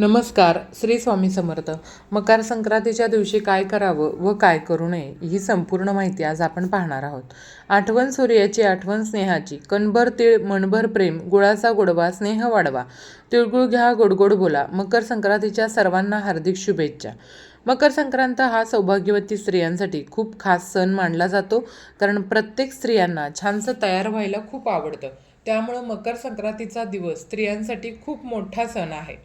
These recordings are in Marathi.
नमस्कार श्री स्वामी समर्थ. मकर संक्रांतीच्या दिवशी काय करावं व काय करू नये ही संपूर्ण माहिती आज आपण पाहणार आहोत. आठवण सूर्याची आठवण स्नेहाची. कणभर तीळ मनभर प्रेम गुळाचा गोडवा स्नेह वाढवा. तिळगुळ घ्या गोडगोड बोला. मकर संक्रांतीच्या सर्वांना हार्दिक शुभेच्छा. मकर संक्रांत हा सौभाग्यवती स्त्रियांसाठी खूप खास सण मानला जातो कारण प्रत्येक स्त्रियांना छानसं तयार व्हायला खूप आवडतं. त्यामुळं मकर संक्रांतीचा दिवस स्त्रियांसाठी खूप मोठा सण आहे.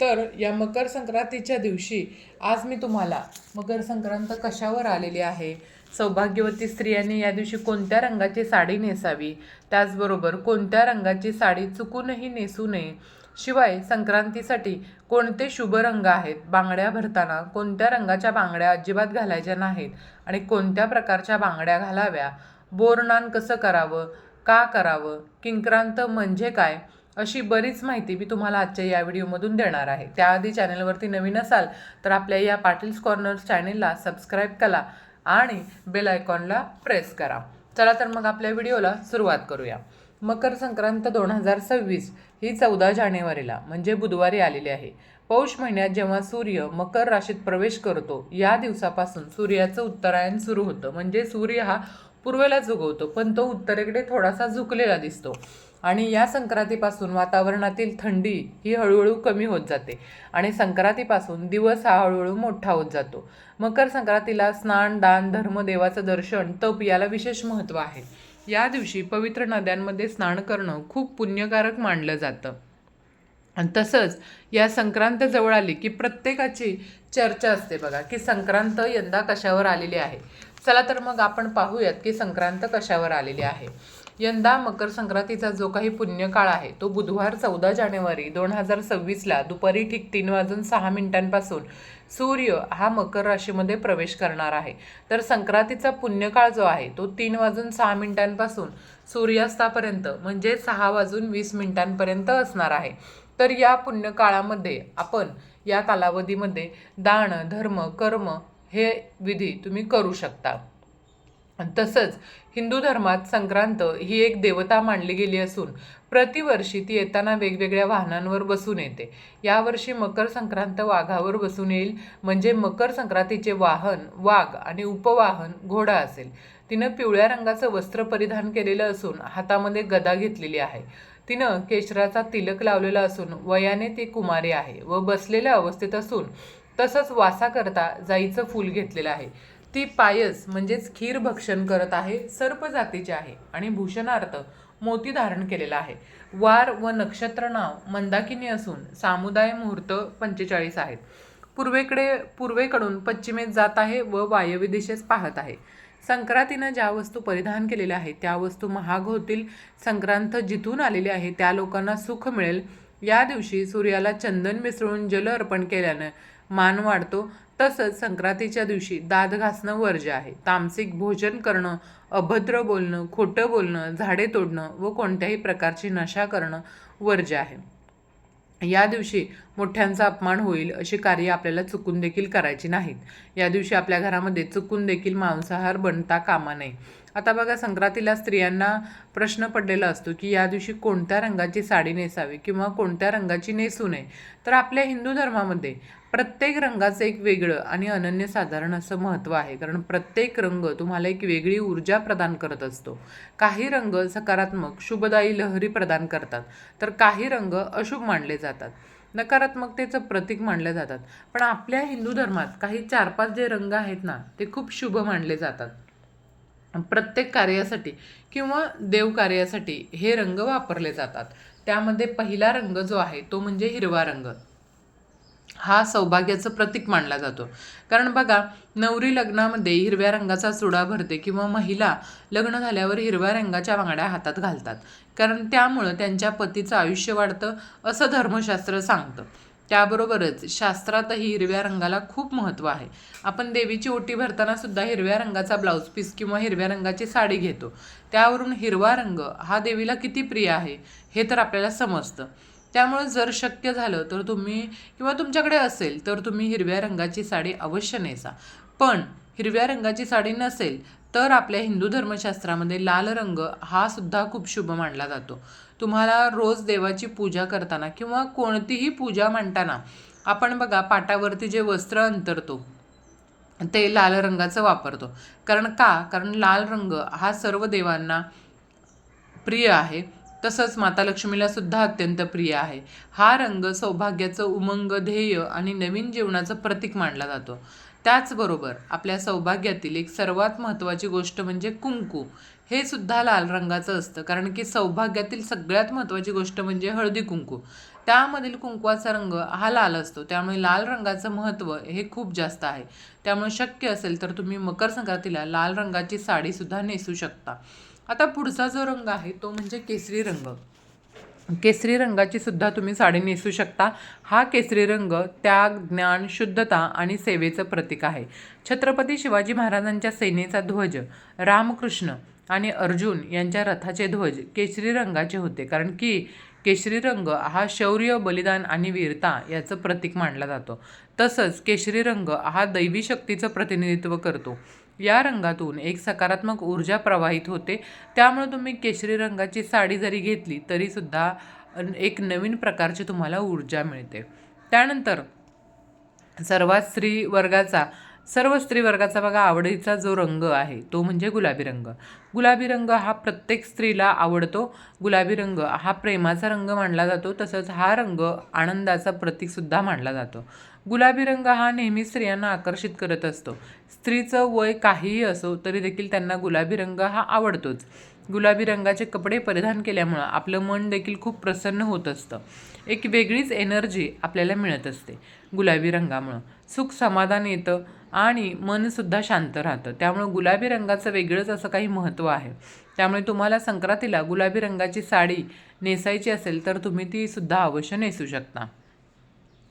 तर या मकर संक्रांतीच्या दिवशी आज मी तुम्हाला मकर संक्रांत कशावर आलेली आहे? सौभाग्यवती स्त्रियांनी या दिवशी कोणत्या रंगाची साडी नेसावी? त्याचबरोबर कोणत्या रंगाची साडी चुकूनही नेसू नये? शिवाय संक्रांतीसाठी कोणते शुभ रंग आहेत? बांगड्या भरताना कोणत्या रंगाच्या बांगड्या अजिबात घालायच्या नाहीत? आणि कोणत्या प्रकारच्या बांगड्या घालाव्या? बोरनान कसं करावं? का करावं? किंक्रांत म्हणजे काय? अशी बरीच माहिती मी तुम्हाला आजच्या या व्हिडिओमधून देणार आहे. त्याआधी चॅनलवरती नवीन असाल तर आपल्या या पाटील्स कॉर्नर्स चॅनेलला सबस्क्राईब करा आणि बेल आयकॉनला प्रेस करा. चला तर मग आपल्या व्हिडिओला सुरुवात करूया. मकर संक्रांत दोन हजार सव्वीस ही चौदा जानेवारीला म्हणजे बुधवारी आलेली आहे. पौष महिन्यात जेव्हा सूर्य मकर राशीत प्रवेश करतो या दिवसापासून सूर्याचं उत्तरायण सुरू होतं. म्हणजे सूर्य हा पूर्वेलाच उगवतो पण तो उत्तरेकडे थोडासा झुकलेला दिसतो. आणि या संक्रांतीपासून वातावरणातील थंडी ही हळूहळू कमी होत जाते. आणि संक्रांतीपासून दिवस हा हळूहळू मोठा होत जातो. मकर संक्रांतीला स्नान दान धर्म देवाचं दर्शन तप याला विशेष महत्त्व आहे. या दिवशी पवित्र नद्यांमध्ये स्नान करणं खूप पुण्यकारक मानलं जातं. तसंच या संक्रांत जवळ आली की प्रत्येकाची चर्चा असते बघा की संक्रांत यंदा कशावर आलेली आहे? चला तर मग आपण पाहूयात की संक्रांत कशावर आलेली आहे. यंदा मकर संक्रांतीचा जो काही पुण्यकाळ आहे तो बुधवार चौदा जानेवारी दोन हजार सव्वीसला दुपारी ठीक तीन वाजून सहा मिनिटांपासून सूर्य हा मकर राशीमध्ये प्रवेश करणार आहे. तर संक्रांतीचा पुण्यकाळ जो आहे तो तीन वाजून सहा मिनिटांपासून सूर्यास्तापर्यंत म्हणजे सहा वाजून वीस मिनिटांपर्यंत असणार आहे. तर या पुण्यकाळामध्ये आपण या कालावधीमध्ये दान धर्म कर्म हे विधी तुम्ही करू शकता. तसंच हिंदू धर्मात संक्रांत ही एक देवता मानली गेली असून प्रतिवर्षी ती येताना वेगवेगळ्या वाहनांवर बसून येते. यावर्षी मकर संक्रांत वाघावर बसून येईल. म्हणजे मकर संक्रांतीचे वाहन वाघ आणि उपवाहन घोडा असेल. तिनं पिवळ्या रंगाचं वस्त्र परिधान केलेलं असून हातामध्ये गदा घेतलेली आहे. तिनं केशराचा तिलक लावलेला असून वयाने ती कुमारी आहे व बसलेल्या अवस्थेत असून तसंच वासा करता जाईचं फूल घेतलेलं आहे. ती पायस म्हणजेच खीर भक्षण करत आहे सर्प जातीचे आहे आणि भूषणार्थ मोती धारण केलेला आहे. वार व नक्षत्र नाव मंदाकिनी असून सामुदाय मुहूर्त पंचेचाळीस आहेत. पूर्वेकडे पूर्वेकडून पश्चिमेत जात आहे व वायव्य दिशेस पाहत आहे. संक्रांतीनं ज्या वस्तू परिधान केलेल्या आहेत त्या वस्तू महाग होतील संक्रांत जिथून आलेली आहे त्या लोकांना सुख मिळेल. या दिवशी सूर्याला चंदन मिसळून जल अर्पण केल्यानं मान वाढतो. तसंच संक्रांतीच्या दिवशी दात घासणं वर्ज्य आहे. तामसिक भोजन करणं अभद्र बोलणं खोटं बोलणं झाडे तोडणं व कोणत्याही प्रकारची नशा करणं वर्ज्य आहे. या दिवशी मोठ्यांचा अपमान होईल अशी कार्य आपल्याला चुकून देखील करायची नाहीत. या दिवशी आपल्या घरामध्ये चुकून देखील मांसाहार बनता कामा नये. आता बघा संक्रांतीला स्त्रियांना प्रश्न पडलेला असतो की या दिवशी कोणत्या रंगाची साडी नेसावी किंवा कोणत्या रंगाची नेसू नये? तर आपल्या हिंदू धर्मामध्ये प्रत्येक रंगाचं एक वेगळं आणि अनन्यसाधारण असं महत्त्व आहे. कारण प्रत्येक रंग तुम्हाला एक वेगळी ऊर्जा प्रदान करत असतो. काही रंग सकारात्मक शुभदायी लहरी प्रदान करतात. तर काही रंग अशुभ मानले जातात. नकारात्मकतेचं प्रतीक मानल्या जातात. पण आपल्या हिंदू धर्मात काही चार पाच जे रंग आहेत ना ते खूप शुभ मानले जातात. प्रत्येक कार्यासाठी किंवा देव कार्यासाठी हे रंग वापरले जातात. त्यामध्ये पहिला रंग जो आहे तो म्हणजे हिरवा रंग. हा सौभाग्याचं प्रतीक मानला जातो. कारण बघा नवरी लग्नामध्ये हिरव्या रंगाचा चुडा भरते किंवा महिला लग्न झाल्यावर हिरव्या रंगाच्या बांगड्या हातात घालतात. कारण त्यामुळं त्यांच्या पतीचं आयुष्य वाढतं असं धर्मशास्त्र सांगतं. त्याबरोबरच शास्त्रातही हिरव्या रंगाला खूप महत्त्व आहे. आपण देवीची ओटी भरताना सुद्धा हिरव्या रंगाचा ब्लाऊज पीस किंवा हिरव्या रंगाची साडी घेतो. त्यावरून हिरवा रंग हा देवीला किती प्रिय आहे हे तर आपल्याला समजतं. त्यामुळे जर शक्य झालं तर तुम्ही किंवा तुमच्याकडे असेल तर तुम्ही हिरव्या रंगाची साडी अवश्य नेसा. पण हिरव्या रंगाची साडी नसेल तर आपल्या हिंदू धर्मशास्त्रामध्ये लाल रंग हा सुद्धा खूप शुभ मानला जातो. तुम्हाला रोज देवाची पूजा करताना किंवा कोणतीही पूजा मांडताना आपण बघा पाटावरती जे वस्त्र अंतरतो ते लाल रंगाचं वापरतो. कारण का? कारण लाल रंग हा सर्व देवांना प्रिय आहे. तसंच माता लक्ष्मीला सुद्धा अत्यंत प्रिय आहे. हा रंग सौभाग्याचं उमंग ध्येय आणि नवीन जीवनाचं प्रतीक मानला जातो. त्याचबरोबर आपल्या सौभाग्यातील एक सर्वात महत्त्वाची गोष्ट म्हणजे कुंकू. हे सुद्धा लाल रंगाचं असतं कारण की सौभाग्यातील सगळ्यात महत्त्वाची गोष्ट म्हणजे हळदी कुंकू. त्यामधील कुंकवाचा रंग हा लाल असतो त्यामुळे लाल रंगाचं महत्त्व हे खूप जास्त आहे. त्यामुळे शक्य असेल तर तुम्ही मकर संक्रांतीला लाल रंगाची साडीसुद्धा नेसू शकता. आता पुढचा जो रंग आहे तो म्हणजे केसरी रंग. केसरी रंगाची सुद्धा तुम्ही साडी नेसू शकता. हा केसरी रंग त्याग ज्ञान शुद्धता आणि सेवेचं प्रतीक आहे. छत्रपती शिवाजी महाराजांच्या सेनेचा ध्वज रामकृष्ण आणि अर्जुन यांच्या रथाचे ध्वज केशरी रंगाचे होते. कारण की केशरी रंग हा शौर्य बलिदान आणि वीरता याचं प्रतीक मानला जातो. तसंच केशरी रंग हा दैवी शक्तीचं प्रतिनिधित्व करतो. या रंगातून एक सकारात्मक ऊर्जा प्रवाहित होते. त्यामुळे तुम्ही केशरी रंगाची साडी जरी घेतली तरीसुद्धा एक नवीन प्रकारची तुम्हाला ऊर्जा मिळते. त्यानंतर सर्वात स्त्री वर्गाचा सर्व स्त्री वर्गाचा बघा आवडीचा जो रंग आहे तो म्हणजे गुलाबी रंग. गुलाबी रंग हा प्रत्येक स्त्रीला आवडतो. गुलाबी रंग हा प्रेमाचा रंग मानला जातो तसंच हा रंग आनंदाचा प्रतीकसुद्धा मानला जातो. गुलाबी रंग हा नेहमी स्त्रियांना आकर्षित करत असतो. स्त्रीचं वय काहीही असो तरी देखील त्यांना गुलाबी रंग हा आवडतोच. गुलाबी रंगाचे कपडे परिधान केल्यामुळं आपलं मन देखील खूप प्रसन्न होत असतं. एक वेगळीच एनर्जी आपल्याला मिळत असते गुलाबी रंगामुळं. सुख समाधान येतं आणि मनसुद्धा शांत राहतं. त्यामुळं गुलाबी रंगाचं वेगळंच असं काही महत्त्व आहे. त्यामुळे तुम्हाला संक्रांतीला गुलाबी रंगाची साडी नेसायची असेल तर तुम्ही ती सुद्धा अवश्य नेसू शकता.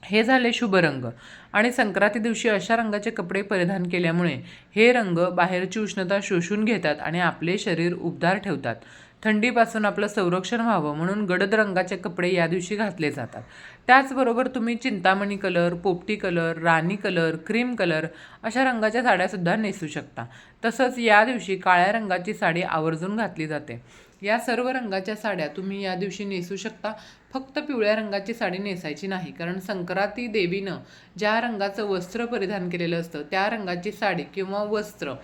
हे झाले शुभ रंग आणि संक्रांती दिवशी अशा रंगाचे कपडे परिधान केल्यामुळे हे रंग बाहेरची उष्णता शोषून घेतात आणि आपले शरीर उबदार ठेवतात. थंडीपासून आपलं संरक्षण व्हावं म्हणून गडद रंगाचे कपडे या दिवशी घातले जातात. त्याचबरोबर तुम्ही चिंतामणी कलर पोपटी कलर राणी कलर क्रीम कलर अशा रंगाच्या साड्यासुद्धा नेसू शकता. तसंच या दिवशी काळ्या रंगाची साडी आवर्जून घातली जाते. या सर्व रंगाच्या साड्या तुम्ही या दिवशी नेसू शकता. फक्त पिवळ्या रंगाची साडी नेसायची नाही. कारण संक्रांती देवीनं ज्या रंगाचं वस्त्र परिधान केलेलं असतं त्या रंगाची साडी किंवा वस्त्र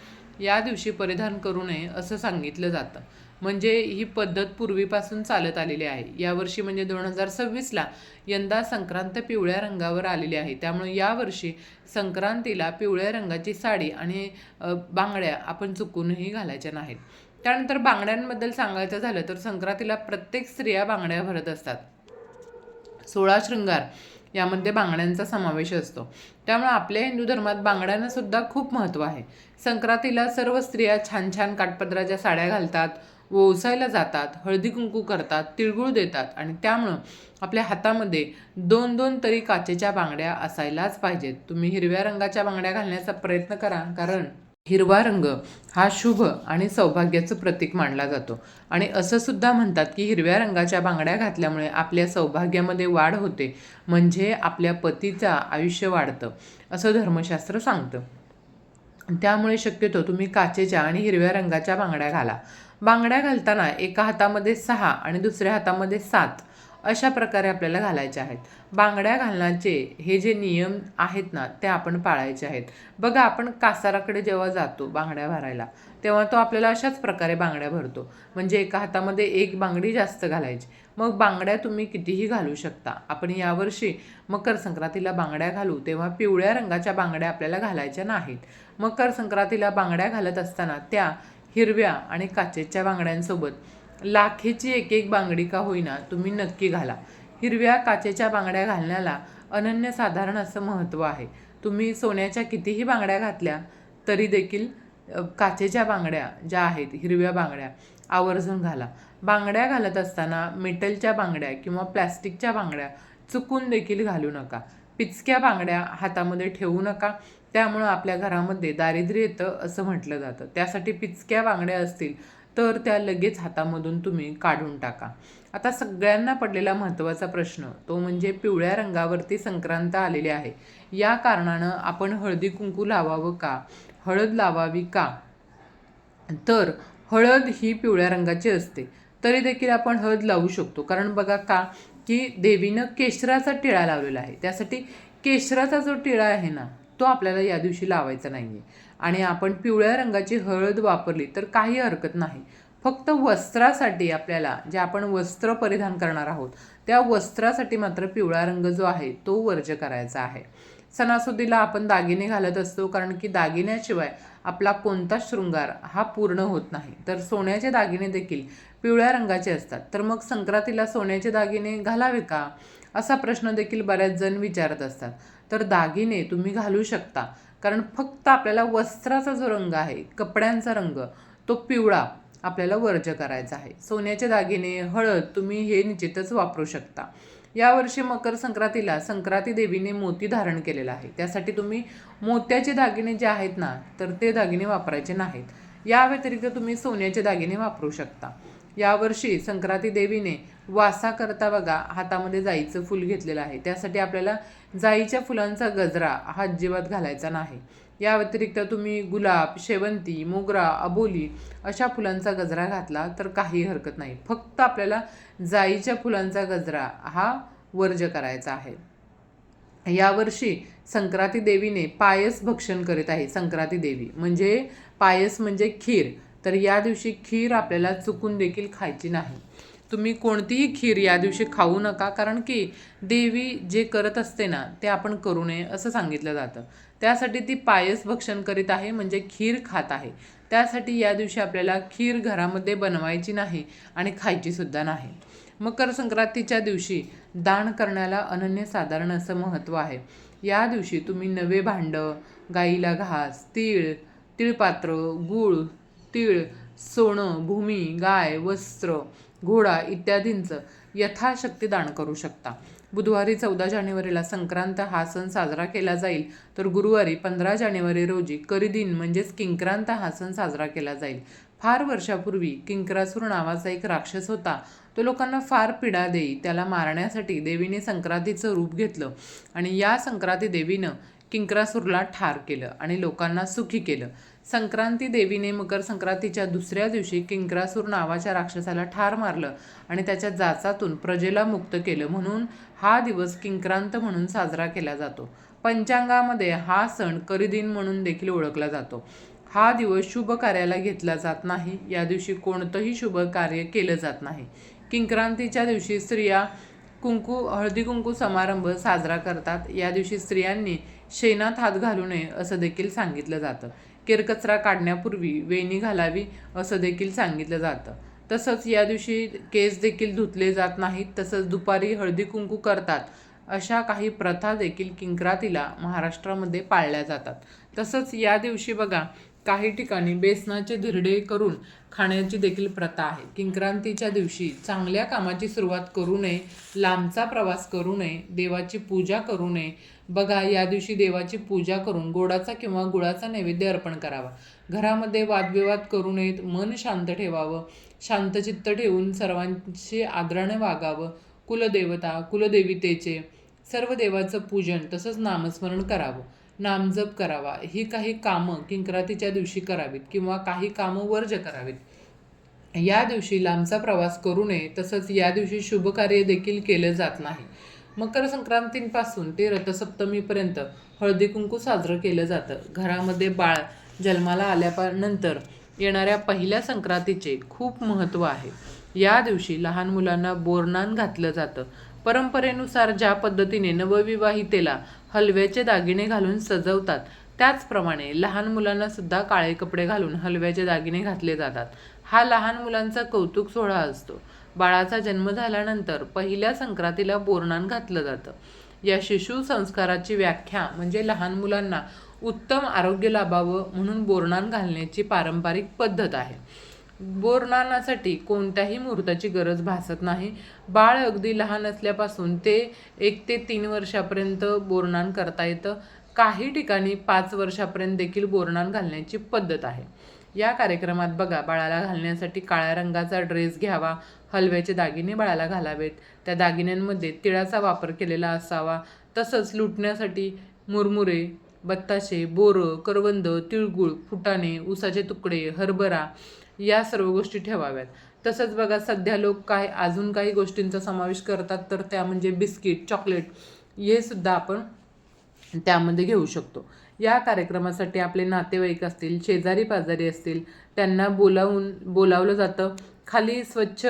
या दिवशी परिधान करू नये असं सांगितलं जातं. म्हणजे ही पद्धत पूर्वीपासून चालत आलेली आहे. यावर्षी म्हणजे दोन हजार सव्वीसला यंदा संक्रांत पिवळ्या रंगावर आलेली आहे. त्यामुळे यावर्षी संक्रांतीला पिवळ्या रंगाची साडी आणि बांगड्या आपण चुकूनही घालायच्या नाहीत. त्यानंतर बांगड्यांबद्दल सांगायचं झालं तर संक्रांतीला प्रत्येक स्त्रिया बांगड्या भरत असतात. सोळा शृंगार यामध्ये बांगड्यांचा समावेश असतो. त्यामुळे आपल्या हिंदू धर्मात बांगड्यांना सुद्धा खूप महत्त्व आहे. संक्रांतीला सर्व स्त्रिया छान छान काठपदराच्या साड्या घालतात ओसायला जातात हळदी कुंकू करतात तिळगुळ देतात आणि त्यामुळं आपल्या हातामध्ये दोन दोन तरी काचेच्या बांगड्या असायलाच पाहिजेत. तुम्ही हिरव्या रंगाच्या बांगड्या घालण्याचा प्रयत्न करा कारण हिरवा रंग हा शुभ आणि सौभाग्याचं प्रतीक मानला जातो. आणि असं सुद्धा म्हणतात की हिरव्या रंगाच्या बांगड्या घातल्यामुळे आपल्या सौभाग्यामध्ये वाढ होते म्हणजे आपल्या पतीचं आयुष्य वाढतं असं धर्मशास्त्र सांगतं. त्यामुळे शक्यतो तुम्ही काचेच्या आणि हिरव्या रंगाच्या बांगड्या घाला. बांगड्या घालताना एका हातामध्ये सहा आणि दुसऱ्या हातामध्ये सात अशा प्रकारे आपल्याला घालायच्या आहेत. बांगड्या घालण्याचे हे जे नियम आहेत ना ते आपण पाळायचे आहेत. बघा आपण कासाराकडे जेव्हा जातो बांगड्या भरायला तेव्हा तो आपल्याला अशाच प्रकारे बांगड्या भरतो. म्हणजे एका हातामध्ये एक बांगडी जास्त घालायची. मग बांगड्या तुम्ही कितीही घालू शकता. आपण यावर्षी मकर संक्रांतीला बांगड्या घालू तेव्हा पिवळ्या रंगाच्या बांगड्या आपल्याला घालायच्या नाहीत. मकर संक्रांतीला बांगड्या घालत असताना त्या हिरव्या आणि काचेच्या बांगड्यांसोबत लाखेची एक एक बांगडी का होईना तुम्ही नक्की घाला. हिरव्या काचेच्या बांगड्या घालण्याला अनन्यसाधारण असं महत्त्व आहे. तुम्ही सोन्याच्या कितीही बांगड्या घातल्या तरी देखील काचेच्या बांगड्या ज्या आहेत हिरव्या बांगड्या आवर्जून घाला. बांगड्या घालत असताना मेटलच्या बांगड्या किंवा प्लॅस्टिकच्या बांगड्या चुकून देखील घालू नका. पिचक्या बांगड्या हातामध्ये ठेवू नका. त्यामुळं आपल्या घरामध्ये दारिद्र्य येतं असं म्हटलं जातं. त्यासाठी पिचक्या बांगड्या असतील तर त्या लगेच हातामधून तुम्ही काढून टाका. आता सगळ्यांना पडलेला महत्त्वाचा प्रश्न तो म्हणजे पिवळ्या रंगावरती संक्रांत आलेली आहे. या कारणानं आपण हळदी कुंकू लावावं का? हळद लावावी का? तर हळद ही पिवळ्या रंगाची असते. तरी देखील आपण हळद लावू शकतो. कारण बघा का की देवीनं केशराचा टिळा लावलेला आहे. त्यासाठी केशराचा जो टिळा आहे ना तो आपल्याला या दिवशी लावायचा नाही आहे आणि आपण पिवळ्या रंगाची हळद वापरली तर काही हरकत नाही. फक्त वस्त्रासाठी आपल्याला जे आपण वस्त्र परिधान करणार आहोत त्या वस्त्रासाठी मात्र पिवळा रंग जो आहे तो वर्ज करायचा आहे. सणासुदीला आपण दागिने घालत असतो कारण की दागिन्याशिवाय आपला कोणता शृंगार हा पूर्ण होत नाही. तर सोन्याचे दागिने देखील पिवळ्या रंगाचे असतात. तर मग संक्रांतीला सोन्याचे दागिने घालावे का? असा प्रश्न देखील बऱ्याच जण विचारत असतात. तर दागिने तुम्ही घालू शकता. कारण फक्त आपल्याला वस्त्राचा जो रंग आहे कपड्यांचा रंग तो पिवळा आपल्याला वर्ज करायचा आहे. सोन्याचे दागिने हळद तुम्ही हे निश्चितच वापरू शकता. यावर्षी मकर संक्रांतीला संक्रांती देवीने मोती धारण केलेला आहे. त्यासाठी तुम्ही मोत्याचे दागिने जे आहेत ना तर ते दागिने वापरायचे नाहीत. या व्यतिरिक्त तुम्ही सोन्याचे दागिने वापरू शकता. यावर्षी संक्रांती देवीने वासा करता बघा हातामध्ये जाईचं फूल घेतलेलं आहे. त्यासाठी आपल्याला जाईच्या फुलांचा गजरा हा अजिबात घालायचा नाही. या व्यतिरिक्त तुम्ही गुलाब शेवंती मोगरा अबोली अशा फुलांचा गजरा घातला तर काही हरकत नाही. फक्त आपल्याला जाईच्या फुलांचा गजरा हा वर्ज करायचा आहे. यावर्षी संक्रांती देवीने पायस भक्षण करीत आहे संक्रांती देवी. म्हणजे पायस म्हणजे खीर. तर या दिवशी खीर आपल्याला चुकून देखील खायची नाही. तुम्ही कोणतीही खीर या दिवशी खाऊ नका कारण की देवी जे करत असते ना ते आपण करू नये असं सांगितलं जातं. त्यासाठी ती पायस भक्षण करीत आहे म्हणजे खीर खात आहे. त्यासाठी या दिवशी आपल्याला खीर घरामध्ये बनवायची नाही आणि खायचीसुद्धा नाही. मकर संक्रांतीच्या दिवशी दान करण्याला अनन्यसाधारण असं महत्त्व आहे. या दिवशी तुम्ही नवे भांडं गाईला घास तीळ तिळपात्र गूळ तीळ सोनं भूमी गाय वस्त्र घोडा इत्यादींचं यथाशक्ती दान करू शकता. बुधवारी चौदा जानेवारीला संक्रांत हा सण साजरा केला जाईल. तर गुरुवारी पंधरा जानेवारी रोजी करिदिन म्हणजेच किंक्रांत हा सण साजरा केला जाईल. फार वर्षापूर्वी किंक्रासूर नावाचा एक राक्षस होता. तो लोकांना फार पीडा देई त्याला मारण्यासाठी देवीने संक्रांतीचं रूप घेतलं आणि या संक्रांती देवीनं किंक्रासूरला ठार केलं आणि लोकांना सुखी केलं. संक्रांती देवीने मकर संक्रांतीच्या दुसऱ्या दिवशी किंक्रासूर नावाच्या राक्षसाला ठार मारलं आणि त्याच्या जाचातून प्रजेला मुक्त केलं म्हणून हा दिवस किंक्रांत म्हणून साजरा केला जातो. पंचांगामध्ये हा सण करिदिन म्हणून देखील ओळखला जातो. हा दिवस शुभ कार्याला घेतला जात नाही. या दिवशी कोणतंही शुभ कार्य केलं जात नाही. किंक्रांतीच्या दिवशी स्त्रिया कुंकू हळदी कुंकू समारंभ साजरा करतात. या दिवशी स्त्रियांनी शेणात हात घालू नये असं देखील सांगितलं जातं. केरकचरा काढण्यापूर्वी वेणी घालावी असं देखील सांगितलं जातं. तसंच या दिवशी केस देखील धुतले जात नाहीत तसंच दुपारी हळदी कुंकू करतात अशा काही प्रथा देखील किंक्रातीला महाराष्ट्रामध्ये पाळल्या जातात. तसंच या दिवशी बघा काही ठिकाणी बेसनाचे धिरडे करून खाण्याची देखील प्रथा आहे. किंक्रांतीच्या दिवशी चांगल्या कामाची सुरुवात करू नये लांबचा प्रवास करू नये देवाची पूजा करू नये बघा या दिवशी देवाची पूजा करून गोडाचा किंवा गुळाचा नैवेद्य अर्पण करावा. घरामध्ये वादविवाद करू नयेत मन शांत ठेवावं. शांतचित्त ठेवून सर्वांशी आदराने वागावं. कुलदेवता कुलदेवितेचे सर्व देवाचं पूजन तसंच नामस्मरण करावं. नामजप करावा. ही काही कामं किंक्रातीच्या दिवशी करावीत किंवा काही कामं वर्ज करावीत. या दिवशी लांबचा प्रवास करू नये तसंच या दिवशी शुभकार्य देखील केलं जात नाही. मकर संक्रांतीपासून ते रथसप्तमीपर्यंत हळदी कुंकू साजरं केलं जातं. घरामध्ये बाळ जन्माला आल्यानंतर येणाऱ्या पहिल्या संक्रांतीचे खूप महत्त्व आहे. या दिवशी लहान मुलांना बोरनान घातलं जातं. परंपरेनुसार ज्या पद्धतीने नवविवाहितेला हलव्याचे दागिने घालून सजवतात त्याचप्रमाणे लहान मुलांना सुद्धा काळे कपडे घालून हलव्याचे दागिने घातले जातात. हा लहान मुलांचा कौतुक सोहळा असतो. बाळाचा जन्म झाल्यानंतर पहिल्या संक्रांतीला बोरणान घातलं जातं. या शिशु संस्काराची व्याख्या म्हणजे लहान मुलांना उत्तम आरोग्य लाभावं म्हणून बोरणान घालण्याची पारंपरिक पद्धत आहे. बोरनानासाठी कोणत्याही मुहूर्ताची गरज भासत नाही. बाळ अगदी लहान असल्यापासून ते एक ते तीन वर्षापर्यंत बोरनान करता येतं. काही ठिकाणी पाच वर्षापर्यंत देखील बोरनान घालण्याची पद्धत आहे. या कार्यक्रमात बघा बाळाला घालण्यासाठी काळ्या रंगाचा ड्रेस घ्यावा हलव्याचे दागिने बाळाला घालावेत. त्या दागिन्यांमध्ये तिळाचा वापर केलेला असावा. तसंच लुटण्यासाठी मुरमुरे बत्ताशे बोरं करवंद तिळगुळ फुटाणे उसाचे तुकडे हरभरा या सर्व गोष्टी ठेवाव्यात. तसंच बघा सध्या लोक काय अजून काही गोष्टींचा समावेश करतात तर त्या म्हणजे बिस्किट चॉकलेट हे सुद्धा आपण त्यामध्ये घेऊ शकतो. या कार्यक्रमासाठी आपले नातेवाईक असतील शेजारी पाजारी असतील त्यांना बोलावून बोलावलं जातं. खाली स्वच्छ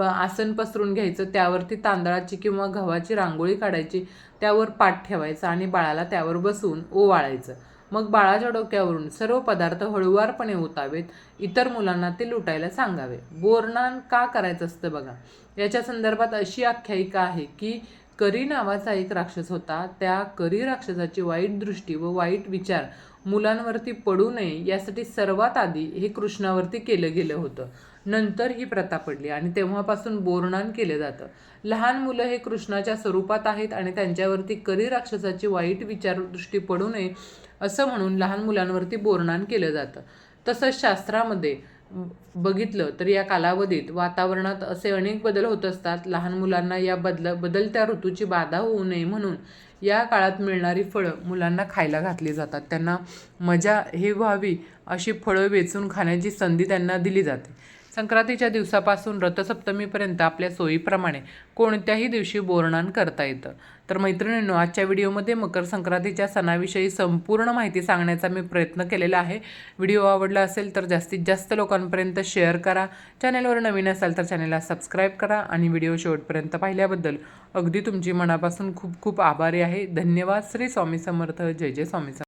आसन पसरून घ्यायचं त्यावरती तांदळाची किंवा गव्हाची रांगोळी काढायची त्यावर पाठ ठेवायचं आणि बाळाला त्यावर बसवून ओवाळायचं. मग बाळाच्या डोक्यावरून सर्व पदार्थ हळुवारपणे उतावेत इतर मुलांना ते लुटायला सांगावे. बोरनान का करायचं असतं बघा? याच्या संदर्भात अशी आख्यायिका आहे की करी नावाचा एक राक्षस होता. त्या करी राक्षसाची वाईट दृष्टी व वाईट विचार मुलांवरती पडू नये यासाठी सर्वात आधी हे कृष्णावरती केलं गेलं होतं. नंतर ही प्रथा पडली आणि तेव्हापासून बोरणान केलं जातं. लहान मुलं हे कृष्णाच्या स्वरूपात आहेत आणि त्यांच्यावरती करी राक्षसाची वाईट विचारदृष्टी पडू नये असं म्हणून लहान मुलांवरती बोरणान केलं जातं. तसंच शास्त्रामध्ये बघितलं तर या कालावधीत वातावरणात असे अनेक बदल होत असतात. लहान मुलांना या बदल बदलत्या ऋतूची बाधा होऊ नये म्हणून या काळात मिळणारी फळं मुलांना खायला घातली जातात. त्यांना मजा हे व्हावी अशी फळं वेचून खाण्याची संधी त्यांना दिली जाते. संक्रांतीच्या दिवसापासून रथसप्तमीपर्यंत आपल्या सोयीप्रमाणे कोणत्याही दिवशी बोरणान करता येतं. तर मैत्रिणींनो आजच्या व्हिडिओमध्ये मकर संक्रांतीच्या सणाविषयी संपूर्ण माहिती सांगण्याचा मी प्रयत्न केलेला आहे. व्हिडिओ आवडला असेल तर जास्तीत जास्त लोकांपर्यंत शेअर करा. चॅनेलवर नवीन असाल तर चॅनेलला सबस्क्राईब करा आणि व्हिडिओ शेवटपर्यंत पाहिल्याबद्दल अगदी तुमची मनापासून खूप खूप आभारी आहे. धन्यवाद. श्री स्वामी समर्थ. जय जय स्वामी समर्थ.